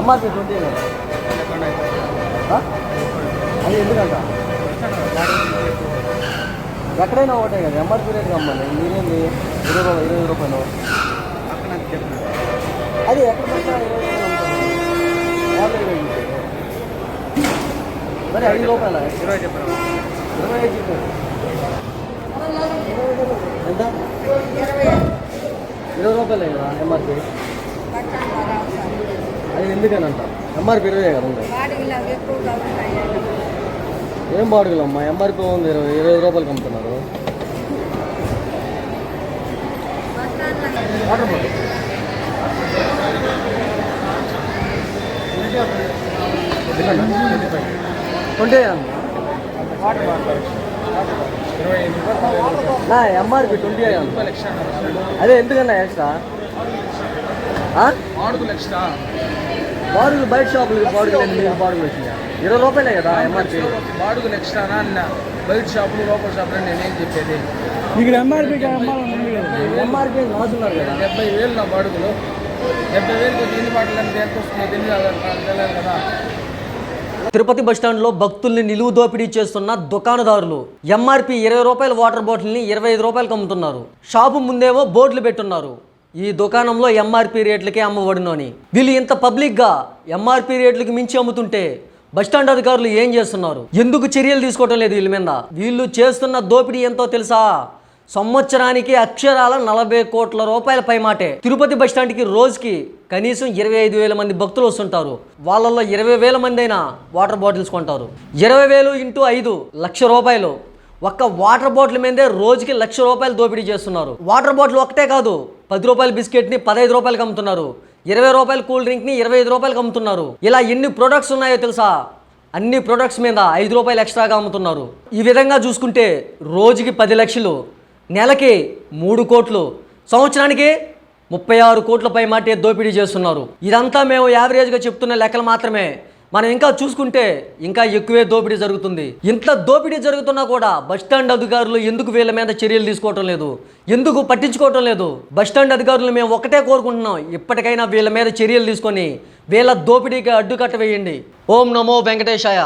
MRP twenty అది ఎందుకంట? ఎక్కడైనా ఒకటే కదా ఎంఆర్పి రేట్ కమ్మండి. మీరేంది? ఇరవై రూపాయలు ఇరవై రూపాయలు. అది ఎక్కడ పెట్టినా ఇరవై రూపాయలు మరి ఐదు రూపాయల ఇరవై చెప్పారు ఇరవై ఐదు చెప్పారు. ఎంత? ఇరవై రూపాయలే కదా ఎంఆర్పి. అది ఎందుకనంట ఎంఆర్పి ఇరవై కదా ఉంది బాడీలు అవి ఎక్కువగా ఉంటాయి ఏం బాడుగులమ్మా? ఎంఆర్పి ఉంది ఇరవై ఇరవై రూపాయలకి అమ్ముతున్నారు. Water bottle. Twenty water bottle ఇరవై ఐదు రూపాయలు నా ఎంఆర్పి ట్వంటీ రూపాయలు ఎక్స్ట్రా అదే ఎందుకన్నా ఎక్స్ట్రా? ఆడుకులు ఎక్స్ట్రా బాడుగులు బయట షాపులకి బాడుగులు బాడుగులు వచ్చినాయా ఇరవై రూపాయలే కదా ఎంఆర్పి బాడుగులు ఎక్స్ట్రానా అన్న బయట షాపులు లోపల షాపులు అని నేనేం చెప్పేది? ఇక్కడ అమ్మాలని ఎంఆర్పి రాసున్నారు కదా. డెబ్బై వేలు నా బాడుగులు. డెబ్బై వేలు కొంచెం ఎన్ని బాటలు అంటే ఎంత వస్తుందో తెలియదు కదా తిరుపతి బస్టాండ్లో భక్తుల్ని నిలువు దోపిడీ చేస్తున్న దుకాణదారులు. ఎంఆర్పి ఇరవై రూపాయల వాటర్ బాటిల్ని ఇరవై ఐదు రూపాయలకు అమ్ముతున్నారు. షాపు ముందేమో బోర్డులు పెట్టున్నారు. ఈ దుకాణంలో ఎంఆర్పి రేట్లకే అమ్మబడినని వీళ్ళు ఇంత పబ్లిక్గా ఎంఆర్పి రేట్లకి మించి అమ్ముతుంటే బస్టాండ్ అధికారులు ఏం చేస్తున్నారు? ఎందుకు చర్యలు తీసుకోవటం లేదు వీళ్ళ మీద? వీళ్ళు చేస్తున్న దోపిడీ ఎంతో తెలుసా? సంవత్సరానికి అక్షరాల నలభై కోట్ల రూపాయల పైమాటే. తిరుపతి బస్టాండ్కి రోజుకి కనీసం ఇరవై ఐదు వేల మంది భక్తులు వస్తుంటారు. వాళ్ళల్లో ఇరవై వేల మంది అయినా వాటర్ బాటిల్స్ కొంటారు. ఇరవై వేలు ఇంటూ ఐదు లక్ష రూపాయలు. ఒక్క వాటర్ బాటిల్ మీదే రోజుకి లక్ష రూపాయలు దోపిడీ చేస్తున్నారు. వాటర్ బాటిల్ ఒకటే కాదు పది రూపాయల బిస్కెట్ని పదహైదు రూపాయలకు అమ్ముతున్నారు. ఇరవై రూపాయల కూల్ డ్రింక్ని ఇరవై ఐదు రూపాయలకు అమ్ముతున్నారు. ఇలా ఎన్ని ప్రొడక్ట్స్ ఉన్నాయో తెలుసా? అన్ని ప్రొడక్ట్స్ మీద ఐదు రూపాయలు ఎక్స్ట్రాగా అమ్ముతున్నారు. ఈ విధంగా చూసుకుంటే రోజుకి పది లక్షలు నెలకి మూడు కోట్లు సంవత్సరానికి ముప్పై ఆరు కోట్లపై మాటే దోపిడీ చేస్తున్నారు. ఇదంతా మేము యావరేజ్గా చెప్తున్న లెక్కలు మాత్రమే. మనం ఇంకా చూసుకుంటే ఇంకా ఎక్కువే దోపిడీ జరుగుతుంది. ఇంత దోపిడీ జరుగుతున్నా కూడా బస్టాండ్ అధికారులు ఎందుకు వీళ్ళ మీద చర్యలు తీసుకోవటం లేదు? ఎందుకు పట్టించుకోవటం లేదు? బస్టాండ్ అధికారులు మేము ఒకటే కోరుకుంటున్నాం. ఇప్పటికైనా వీళ్ళ మీద చర్యలు తీసుకొని వీళ్ళ దోపిడీకి అడ్డుకట్ట వేయండి. ఓం నమో వెంకటేశాయ.